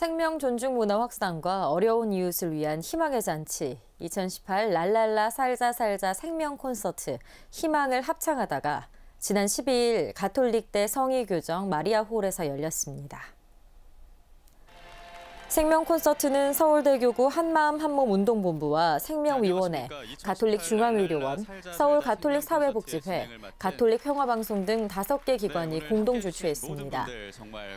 생명 존중 문화 확산과 어려운 이웃을 위한 희망의 잔치 2018 랄랄라 살자 살자 생명 콘서트 희망을 합창하다가 지난 12일 가톨릭대 성의교정 마리아 홀에서 열렸습니다. 생명 콘서트는 서울대교구 한마음 한몸 운동본부와 생명위원회, 가톨릭 중앙의료원, 서울 가톨릭 사회복지회, 가톨릭 평화방송 등 다섯 개 기관이 공동 주최했습니다.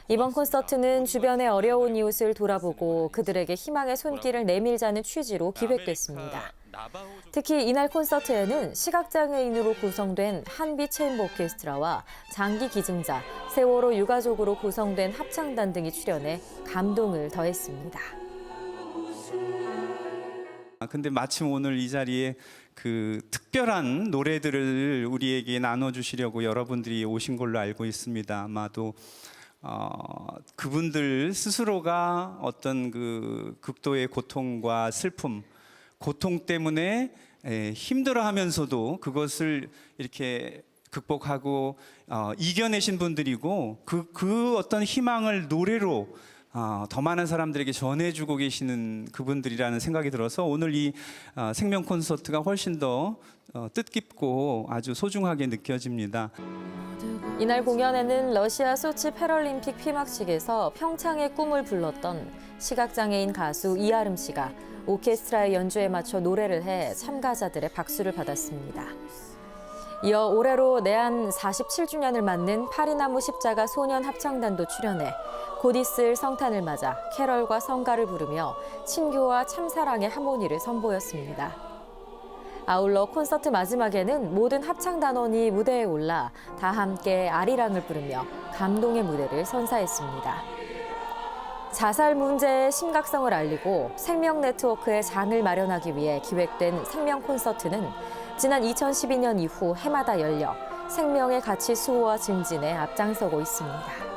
이번 콘서트는 주변의 어려운 이웃을 돌아보고 그들에게 희망의 손길을 내밀자는 취지로 기획됐습니다. 특히 이날 콘서트에는 시각장애인으로 구성된 한비 체인버 오케스트라와 장기 기증자, 세월호 유가족으로 구성된 합창단 등이 출연해 감동을 더했습니다. 아, 근데 마침 오늘 이 자리에 그 특별한 노래들을 우리에게 나눠주시려고 여러분들이 오신 걸로 알고 있습니다. 아마도 어, 그분들 스스로가 어떤 그 극도의 고통과 슬픔, 고통 때문에 에, 힘들어하면서도 그것을 이렇게 극복하고 어, 이겨내신 분들이고 그, 그 어떤 희망을 노래로 어, 더 많은 사람들에게 전해주고 계시는 그분들이라는 생각이 들어서 오늘 이 어, 생명 콘서트가 훨씬 더 어, 뜻깊고 아주 소중하게 느껴집니다. 이날 공연에는 러시아 소치 패럴림픽 피막식에서 평창의 꿈을 불렀던 시각장애인 가수 이아름 씨가 오케스트라의 연주에 맞춰 노래를 해 참가자들의 박수를 받았습니다. 이어 올해로 내한 47주년을 맞는 파리나무 십자가 소년 합창단도 출연해 곧 있을 성탄을 맞아 캐럴과 성가를 부르며 친교와 참사랑의 하모니를 선보였습니다. 아울러 콘서트 마지막에는 모든 합창단원이 무대에 올라 다 함께 아리랑을 부르며 감동의 무대를 선사했습니다. 자살 문제의 심각성을 알리고 생명 네트워크의 장을 마련하기 위해 기획된 생명 콘서트는 지난 2012년 이후 해마다 열려 생명의 가치 수호와 증진에 앞장서고 있습니다.